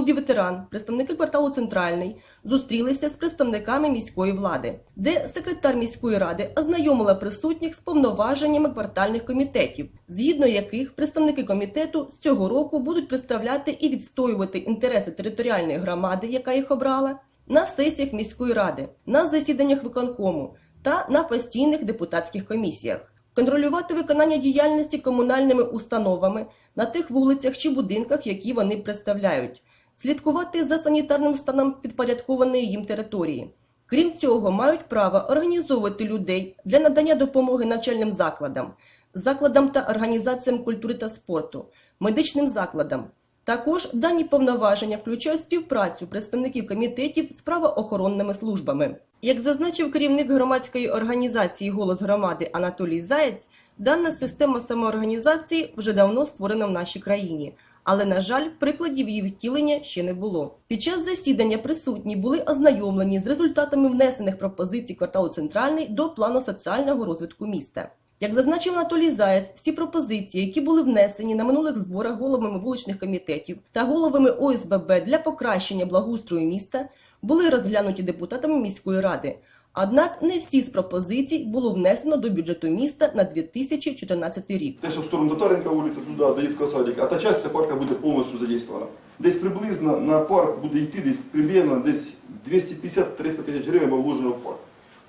клубі ветеран представники кварталу Центральний зустрілися з представниками міської влади, де секретар міської ради ознайомила присутніх з повноваженнями квартальних комітетів, згідно яких представники комітету з цього року будуть представляти і відстоювати інтереси територіальної громади, яка їх обрала, на сесіях міської ради, на засіданнях виконкому та на постійних депутатських комісіях. Контролювати виконання діяльності комунальними установами на тих вулицях чи будинках, які вони представляють, слідкувати за санітарним станом підпорядкованої їм території. Крім цього, мають право організовувати людей для надання допомоги навчальним закладам, закладам та організаціям культури та спорту, медичним закладам. Також дані повноваження включають співпрацю представників комітетів з правоохоронними службами. Як зазначив керівник громадської організації Голос громади Анатолій Заєць, дана система самоорганізації вже давно створена в нашій країні. Але, на жаль, прикладів її втілення ще не було. Під час засідання присутні були ознайомлені з результатами внесених пропозицій кварталу Центральний до плану соціального розвитку міста. Як зазначив Анатолій Заєць, всі пропозиції, які були внесені на минулих зборах головами вуличних комітетів та головами ОСББ для покращення благоустрою міста, були розглянуті депутатами міської ради. Однак не всі з пропозицій було внесено до бюджету міста на 2014 рік. Те, що в сторону Татаренка вулиця, туди, до дитячого садика, а та частина парка буде повністю задействована. Десь приблизно на парк буде йти десь примерно десь 250-300 тисяч гривень вложено в парк.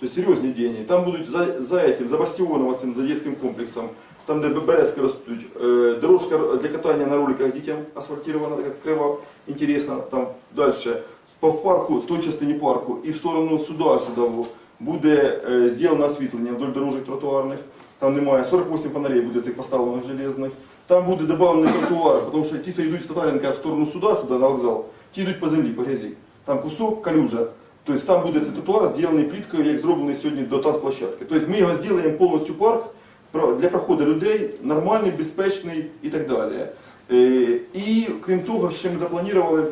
Тобто серйозні деньги. Там будуть за, за этим, за бастіоном, цим, за дитячим комплексом, там, де березки ростуть, е, дорожка для катання на роликах дітям асфальтирована, така крива, інтересно, там далі. По парку, в той частині парку і в сторону суда судового буде е, зроблено освітлення вдоль дорожок тротуарних. Там немає 48 фонарей буде цих поставлених железних. Там буде додавлений тротуар, тому що ті, хто йдуть з Татаренка в сторону суда, сюди на вокзал, ті йдуть по землі, по грязі. Там кусок, калюжа. Тобто там буде цей тротуар зроблений пліткою, як зроблений сьогодні до танцплощадки. Тобто ми його зробимо повністю парк для проходу людей, нормальний, безпечний і так далі. Е, І крім того, ще ми запланували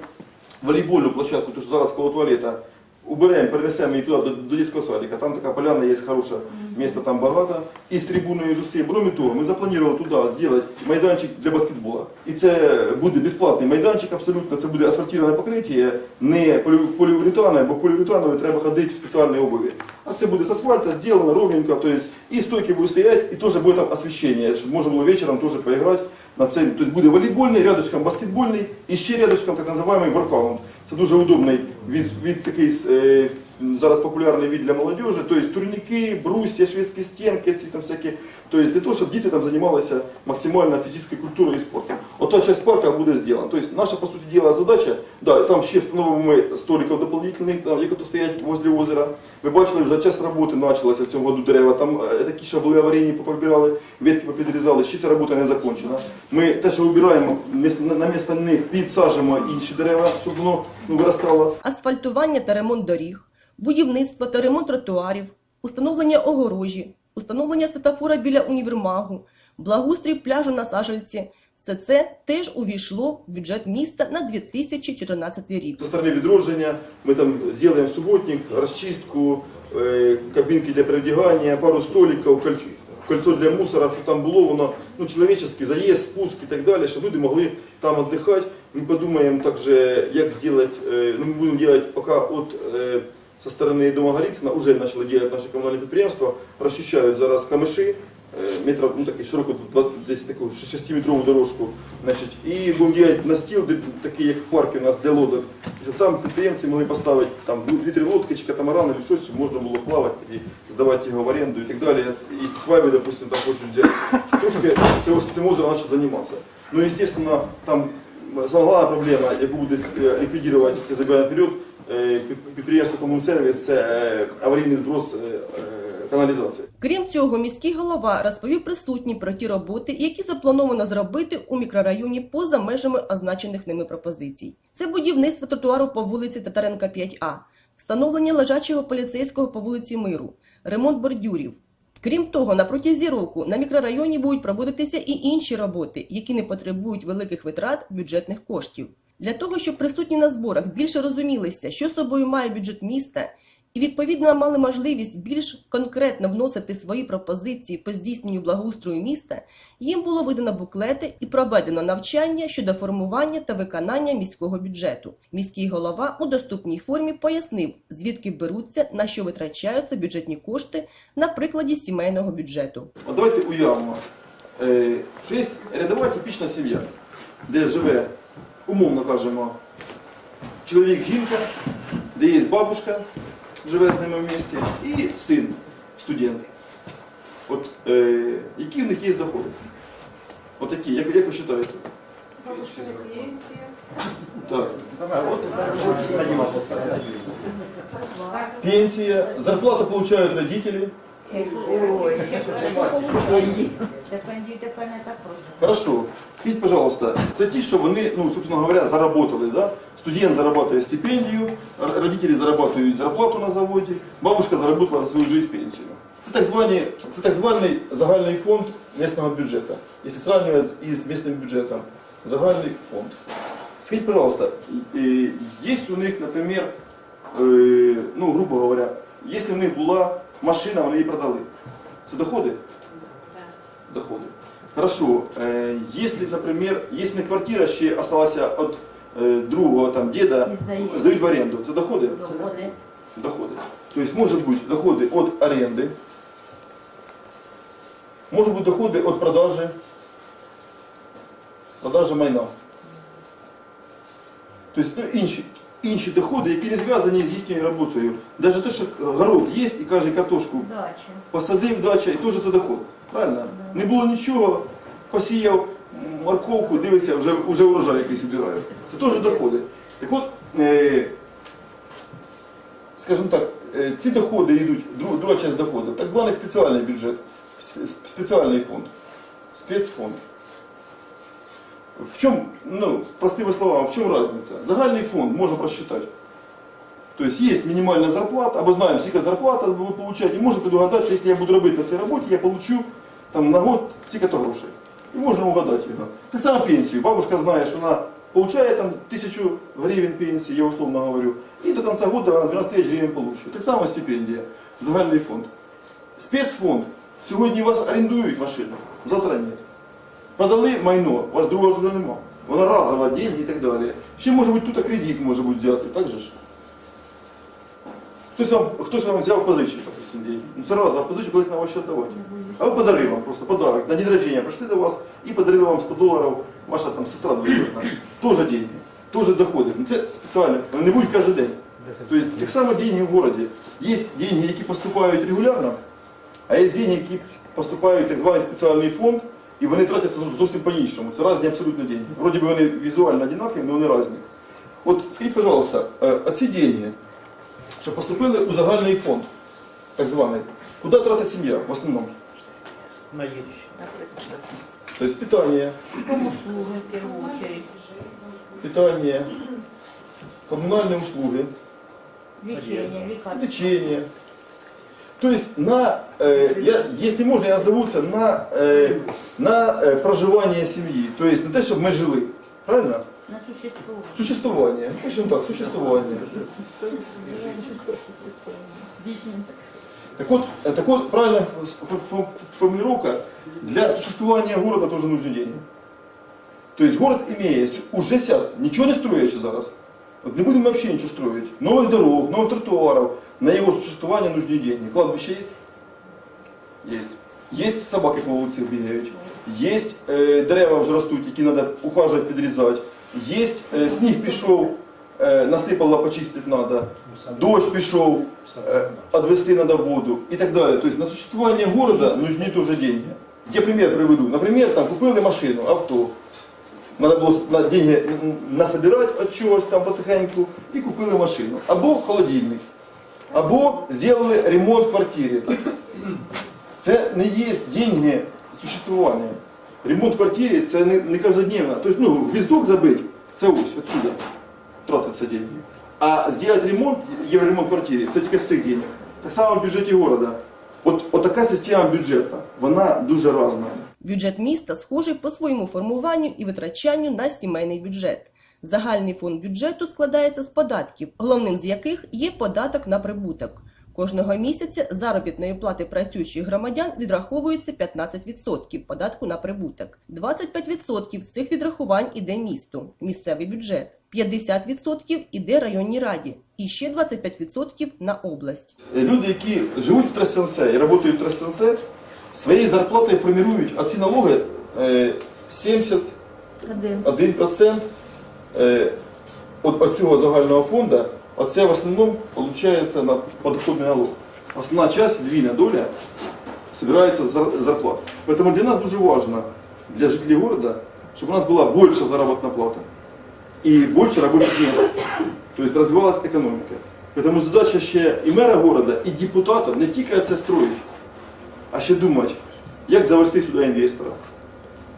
волейбольну площадку, тому що зараз коло туалета уберемо, перенесемо її туди, до, до дитячого садика. Там така поляна є хороше, місто там багато. І з трибуною з усім. Кроме того, ми запланували туди зробити майданчик для баскетболу. І це буде безплатний майданчик абсолютно, це буде асфальтоване покриття, не полі- поліуретанове, бо поліуретанове треба ходити в спеціальній обуві. А це буде з асфальта, зроблено ровненько, то есть і стойки будуть стояти, і теж буде там освіщення, щоб можна було вечором теж поіграти на це. Тобто буде волейбольний, рядочком баскетбольний і ще рядочком так називаємо воркаунт. Це дуже удобний від, від такий е, зараз популярний від для молодежі, тобто турніки, брусья, шведські стінки, ці там всякі. Тобто для того, щоб діти там займалися максимально фізичною культурою і спортом. Ота часть парка буде зроблена. Тобто наша, по суті діла, задача, да, там ще встановимо ми столиків дополнительних, там, які стоять возле озера. Ви бачили, вже час роботи почалася в цьому году дерева. Там е, такі, що були аварійні, поприбирали, ветки попідрізали, ще ця робота не закінчена. Ми те, що вибираємо, на- місто них підсаджуємо інші дерева, щоб воно ну, виростало. асфальтування та ремонт доріг, будівництво та ремонт тротуарів, установлення огорожі, установлення светофора біля універмагу, благоустрій пляжу на Сажальці. Все це теж увійшло в бюджет міста на 2014 рік. Со стороны відродження ми там зробимо суботник, розчистку, е, кабінки для перевдягання, пару столиків, кольцо, для мусора, щоб там було воно ну, чоловічний заїзд, спуск і так далі, щоб люди могли там віддихати. Ми подумаємо також, як зробити, е, ну, ми будемо робити поки от е, со стороны дома Голицына уже начали делать наши коммунальные предприятия, расчищают зараз камыши, э, метров, ну такие широкую, два- десь такую 6-метровую дорожку, значит, и будем делать настил, де- такие як парки у нас для лодок. Щоб Там підприємці могли поставити там 2-3 лодки чи катамаран или щось, щоб можна було плавати і здавати його в оренду і так далі. І свайби, допустим, там хочуть взяти. Трошки цього, цим озером почати займатися. Ну, естественно, там Сама головна проблема, яку буде е, ліквідувати це забігає наперед, е, під- підприємство Комунсервіс, це е, аварійний зброс е, е, каналізації. Крім цього, міський голова розповів присутнім про ті роботи, які заплановано зробити у мікрорайоні поза межами означених ними пропозицій. Це будівництво тротуару по вулиці Татаренка 5А, встановлення лежачого поліцейського по вулиці Миру, ремонт бордюрів. Крім того, на протязі року на мікрорайоні будуть проводитися і інші роботи, які не потребують великих витрат бюджетних коштів. Для того, щоб присутні на зборах більше розумілися, що собою має бюджет міста і відповідно мали можливість більш конкретно вносити свої пропозиції по здійсненню благоустрою міста, їм було видано буклети і проведено навчання щодо формування та виконання міського бюджету. Міський голова у доступній формі пояснив, звідки беруться, на що витрачаються бюджетні кошти на прикладі сімейного бюджету. От давайте уявимо, е, що є рядова типічна сім'я, де живе, умовно кажемо, чоловік, жінка, де є бабушка, живе з ними в місті, і син, студент. От е, які в них є доходи? От такі, як, як ви вважаєте? Так. Пенсия, зарплату получают родители. Хорошо. Скажіть, пожалуйста, це ті, що вони, ну, собственно говоря, заработали, да? Студент заработає стипендію, р- родителі заработають зарплату на заводі, бабушка заработала за свою життя пенсію. Це так, звані, це так званий загальний фонд місцевого бюджету. Якщо сравнивать із місцевим бюджетом, загальний фонд. Скажіть, пожалуйста, е, є у них, наприклад, е, ну, грубо говоря, якщо в них була машина, вони її продали. Це доходи? доходы. Хорошо, э, если, например, если квартира ще осталася от э, другого там деда, Не здають. сдають в аренду, це доходи? Доходи. Доходи. То есть может быть доходы от аренды, может быть доходы от продажи, продажи майна. То есть ну, інші, інші доходи, які не зв'язані з їхньою роботою. Навіть те, що город є і каже картошку Дача. посадив дача і теж це доход. Правильно? Не було нічого, посіяв морковку, дивися, вже, вже урожай якийсь збираю. Це теж доходи. Так от, е, скажімо так, е, ці доходи йдуть, друг- друга частина доходів, так званий спеціальний бюджет, с- с- спеціальний фонд, спецфонд. В чому, ну, простими словами, в чому різниця? Загальний фонд можна просчитати. То есть есть минимальная зарплата, або знаем, сколько зарплата будет получать, и можно предугадать, что если я буду робити на цій роботі, я получу там, на год стільки-то грошей. І можна угадати його. Так само пенсію. Бабушка знає, що вона получає там тисячу гривень пенсії, я условно говорю, і до кінця года вона 12 тисяч гривень получить. Так само стипендія, загальний фонд. Спецфонд. Сьогодні у вас орендують машину, завтра ні. Продали майно, у вас другого вже нема. Вона разова, деньги і так далі. Ще може бути тут кредит може бути взяти, так же ж? Хтось вам, хтось вам взяв позичив, допустим, деньги. Ну це раз, а колись на вас ще віддавати. А ви подарили вам просто подарок. На день рождения пришли до вас і подарили вам 100 доларів, ваша там сестра двоюродна. Тоже деньги, тоже доходи. Ну це спеціально, вони не будуть кожен день. Тобто так само деньги в городі. Є деньги, які поступають регулярно, а є деньги, які поступають в так званий спеціальний фонд, і вони тратяться зовсім по-іншому. Це різні абсолютно деньги. Вроді би вони візуально однакові, але вони різні. От скажіть, пожалуйста, е, оці деньги, що поступили у загальний фонд, так званий, куди тратить сім'я в основному? на. Наприклад. Тобто питання, в першу очередь. питання, комунальні услуги, Лічення, лікарство. То есть на, э, я, если можно, я назову це на, э, на э, проживание семьи. То есть на те, щоб ми жили. Правильно? На существування. Существование. Скажем так, существование. Так вот, э, так вот правильная формулировка. Для существования города тоже нужны деньги. То есть город имеет уже сейчас, ничего не строячи зараз. Вот не будем вообще ничего строить. Новых дорог, новых тротуаров. На его существование нужны деньги. Кладбище есть? Есть. Есть собаки по вулиці бігають. Есть е, дерева вже ростуть, які треба ухажувати, підрізати. Есть е, сніг пішов, е, насипало, почистити треба. Дощ пішов, э, отвести надо воду и так далее. То есть на существование города нужны тоже деньги. Я пример приведу. Например, там купили машину, авто. Надо було с- на деньги м, насобирати от чогось там потихеньку і купили машину. Або холодильник. Або зробили ремонт в квартирі. Це не є деньги существування. Ремонт в квартирі це не, не каждодневно. Тобто, ну, гвіздок забити, це ось, отсюда тратиться деньги. А сделать ремонт, евроремонт в квартирі, це тільки з цих денег. Так само в бюджеті города. От, от така система бюджету, вона дуже різна. Бюджет міста схожий по своєму формуванню і витрачанню на сімейний бюджет. Загальний фонд бюджету складається з податків, головним з яких є податок на прибуток. Кожного місяця заробітної плати працюючих громадян відраховується 15% податку на прибуток. 25% з цих відрахувань іде місту, місцевий бюджет, 50% іде районній раді і ще 25% на область. Люди, які живуть в Тростянце і працюють в Тростянце, своєю зарплатою формують оці налоги е, 71% Один. е, от, цього загального фонду, оце в основному виходить на подоходний налог. Основна часть, львіна доля, збирається з зарплат. Тому для нас дуже важливо, для жителів міста, щоб у нас була більша заробітна плата і більше робочих місць. Тобто розвивалася економіка. Тому задача ще і мера міста, і депутатів не тільки це строїть, а ще думати, як завести сюди інвестора,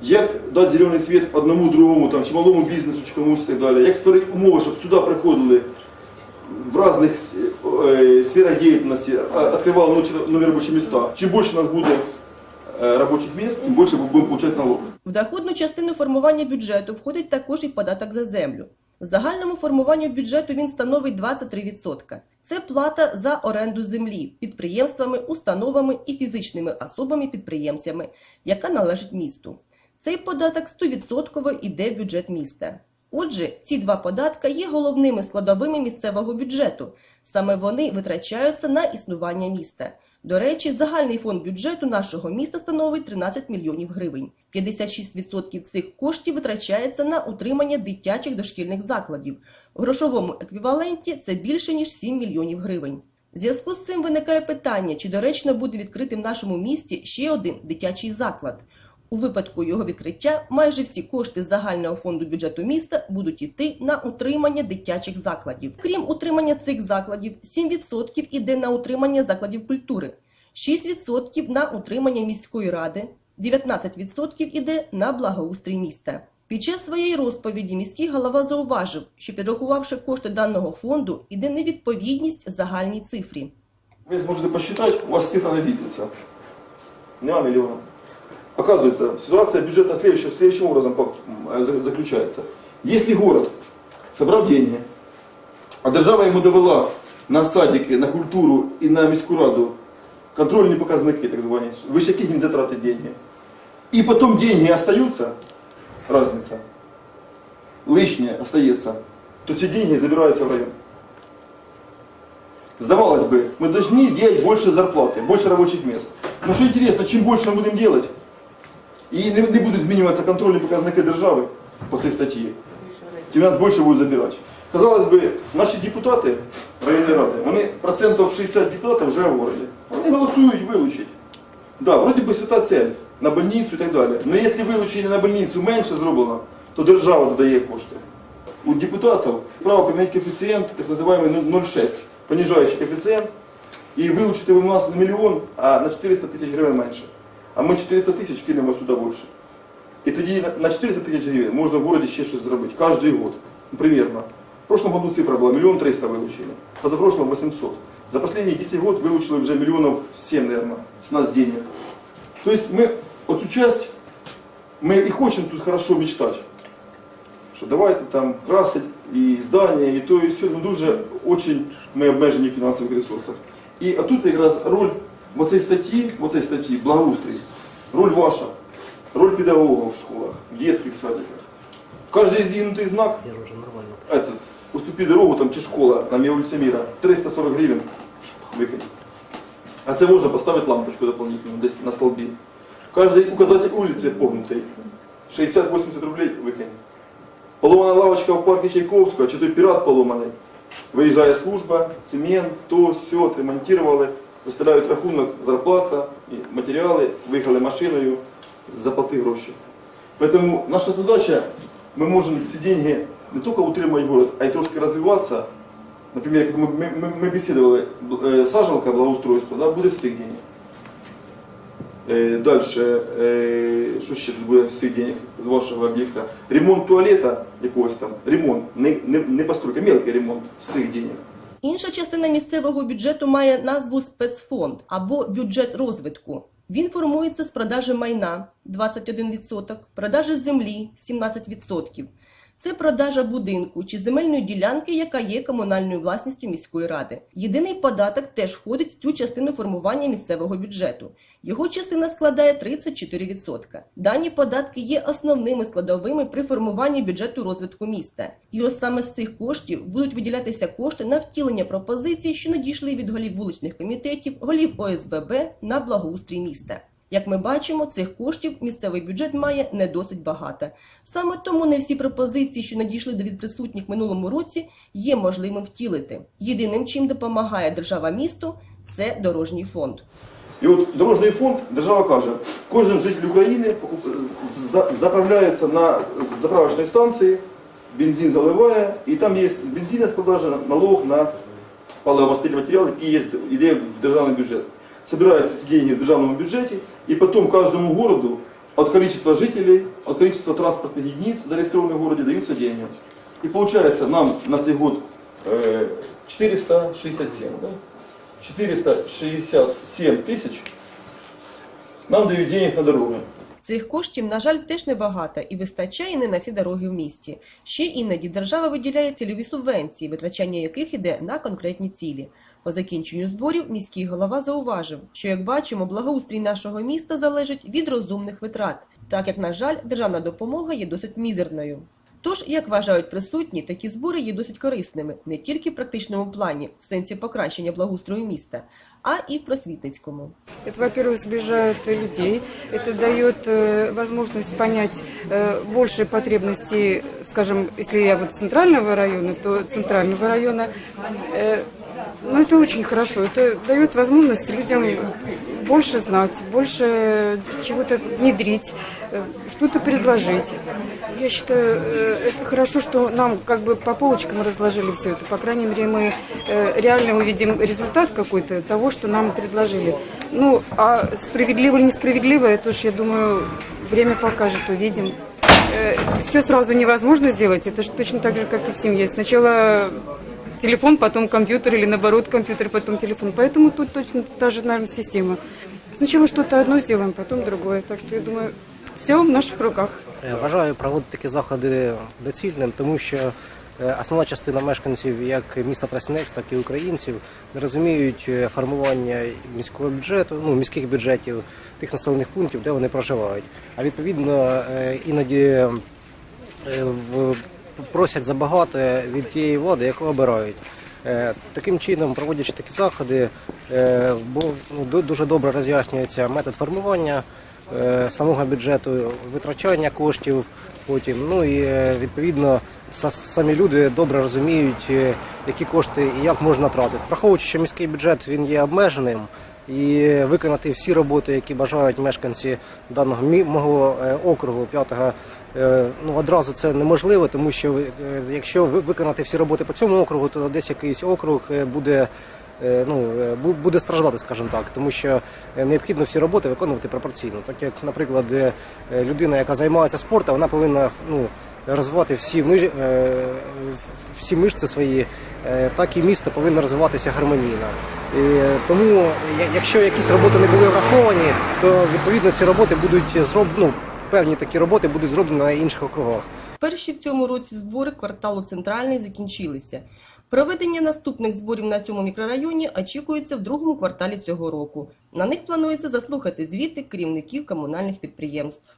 як дати зелений світ одному, другому, там, чи малому бізнесу, чи комусь і так далі, як створити умови, щоб сюди приходили в різних е, сферах діяльності, відкривали нові, робочі міста. Чим більше у нас буде е, робочих місць, тим більше будемо отримати налог. В доходну частину формування бюджету входить також і податок за землю. В загальному формуванню бюджету він становить 23%. Це плата за оренду землі підприємствами, установами і фізичними особами-підприємцями, яка належить місту. Цей податок 100% іде бюджет міста. Отже, ці два податка є головними складовими місцевого бюджету. Саме вони витрачаються на існування міста. До речі, загальний фонд бюджету нашого міста становить 13 мільйонів гривень. 56% цих коштів витрачається на утримання дитячих дошкільних закладів. В грошовому еквіваленті це більше ніж 7 мільйонів гривень. Зв'язку з цим виникає питання, чи доречно буде відкрити в нашому місті ще один дитячий заклад. У випадку його відкриття майже всі кошти загального фонду бюджету міста будуть йти на утримання дитячих закладів. Крім утримання цих закладів, 7% іде на утримання закладів культури, 6% на утримання міської ради, 19% іде на благоустрій міста. Під час своєї розповіді міський голова зауважив, що підрахувавши кошти даного фонду, іде невідповідність загальній цифрі. Вы можете посчитать, у вас цифра не зійдеться. Нема миллиона. Оказывается, ситуация бюджетная следующим, следующим образом по- м, за- заключается. Если город собрал деньги, а держава ему довела на садики, на культуру и на міську раду контрольні показники, так звані, ви ж яких він затратить деньги. И потом деньги остаются, разница, лишнее остается, то эти деньги забираются в район. Сдавалось бы, мы должны делать больше зарплаты, больше рабочих мест. Но что интересно, чем больше мы будем делать, и не, не будут измениваться контрольные показники державы по этой статье, тем нас больше будут забирать. Казалось бы, наші депутати районної ради, вони процентів 60 депутатів вже говорили. Вони голосують вилучить. Да, вроде би свята цель на больницю і так далі. Но якщо вилучення на больницю менше зроблено, то держава додає кошти. У депутатів право поміняти коефіцієнт, так називаємо 0,6, понижаючий коефіцієнт, і вилучити ви у нас на мільйон, а на 400 тисяч гривень менше. А ми 400 тисяч кинемо сюди більше. І тоді на- на 400 тисяч гривень можна в городі ще щось зробити. Кожен год. Ну, примерно. В прошлом году цифра была миллион триста вылучили. Позапрошлом 800. За последние 10 год вылучили уже миллионов 7, наверное, с нас денег. То есть мы вот эту часть, мы и хотим тут хорошо мечтать. Що давайте там красить і здання, і то, і все, ну дуже очень ми обмежені в фінансових ресурсах. І отут якраз роль в оцій статті, в оцій статті благоустрій, роль ваша, роль педагогів в школах, в детских садиках. Каждый изъянутый знак, Я же уже нормально. этот, уступи дорогу, там чи школа, там є вулиця Міра, 340 гривень викинь. А це можна поставити лампочку дополнительну десь на столбі. Кожний указатель вулиці погнутий. 60-80 рублей викинь. Поломана лавочка в парку Чайковського, чи той пірат поломаний. Виїжджає служба, цемент, то, все, отремонтували, виставляють рахунок, зарплата, і матеріали, виїхали машиною, заплати гроші. Поэтому наша задача, мы можем эти деньги не только утримать город, а и трошки развиваться. Например, как мы, мы, мы- мы беседовали, э, сажалка, благоустройство, да, будет с цих денег. Э, дальше, э, що ще тут буде з цих денег з вашого об'єкта? Ремонт туалета якогось там, ремонт, не, не, не постройка, мелкий ремонт з цих денег. Інша частина місцевого бюджету має назву спецфонд або бюджет розвитку. Він формується з продажі майна 21%, продажі землі 17%. Це продажа будинку чи земельної ділянки, яка є комунальною власністю міської ради. Єдиний податок теж входить в цю частину формування місцевого бюджету. Його частина складає 34%. Дані податки є основними складовими при формуванні бюджету розвитку міста. І ось саме з цих коштів будуть виділятися кошти на втілення пропозицій, що надійшли від голів вуличних комітетів, голів ОСББ на благоустрій міста. Як ми бачимо, цих коштів місцевий бюджет має не досить багато. Саме тому не всі пропозиції, що надійшли до від присутніх минулому році, є можливим втілити. Єдиним, чим допомагає держава місту, це дорожній фонд. І от дорожній фонд, держава каже, кожен житель України заправляється на заправочній станції, бензин заливає, і там є з бензина з налог на паливомастильний матеріал, який є, йде в державний бюджет Собираются эти деньги в державном бюджете, и потом каждому городу от количества жителей, от количества транспортных единиц, зарегистрированных в городе, даются деньги. И получается нам на цей год э, 467, да? 467 тысяч нам дают денег на дороги. Цих коштів, на жаль, теж небагато і вистачає не на всі дороги в місті. Ще іноді держава виділяє цільові субвенції, витрачання яких іде на конкретні цілі. По закінченню зборів міський голова зауважив, що як бачимо, благоустрій нашого міста залежить від розумних витрат, так як, на жаль, державна допомога є досить мізерною. Тож, як вважають присутні, такі збори є досить корисними не тільки в практичному плані, в сенсі покращення благоустрою міста, а і в просвітницькому. Это, во-первых, сближает людей, это дает э, возможность понять э, больше потребностей, скажем, если я вот центрального района, то центрального района. Э, ну, это очень хорошо, это дает возможность людям больше знать, больше чего-то внедрить, э, что-то предложить. Я считаю, э, это хорошо, что нам как бы по полочкам разложили все это. По крайней мере, мы э, реально увидим результат какой-то того, что нам предложили. Ну, а справедливо или несправедливо, это уж, я думаю, время покажет, увидим. Все сразу невозможно сделать, это же точно так же, как и в семье. Сначала телефон, потом компьютер, или наоборот компьютер, потом телефон. Поэтому тут точно та же, наверное, система. Сначала что-то одно сделаем, потом другое. Так что я думаю, все в наших руках. Е, Вважаю проводити такі заходи доцільним, тому що е, основна частина мешканців як міста Тростянець, так і українців не розуміють е, формування міського бюджету, ну міських бюджетів тих населених пунктів, де вони проживають. А відповідно іноді в- просять забагато від тієї влади, яку обирають. Е, Таким чином, проводячи такі заходи, е, ну, ду- дуже добре роз'яснюється метод формування е, самого бюджету, витрачання коштів потім. Ну і відповідно самі люди добре розуміють, які кошти і як можна тратити. Враховуючи, що міський бюджет він є обмеженим. І виконати всі роботи, які бажають мешканці даного мого округу п'ятого, е, ну одразу це неможливо, тому що е, якщо виконати всі роботи по цьому округу, то десь якийсь округ е, буде. е, Ну, е, буде страждати, скажімо так, тому що е, необхідно всі роботи виконувати пропорційно. Так як, наприклад, е, е, людина, яка займається спортом, вона повинна ну, розвивати всі, миж, е, всі мишці свої, е, так і місто повинно розвиватися гармонійно. І е, тому, якщо якісь роботи не були враховані, то відповідно ці роботи будуть зроблені, ну, певні такі роботи будуть зроблені на інших округах. Перші в цьому році збори кварталу Центральний закінчилися. Проведення наступних зборів на цьому мікрорайоні очікується в другому кварталі цього року. На них планується заслухати звіти керівників комунальних підприємств.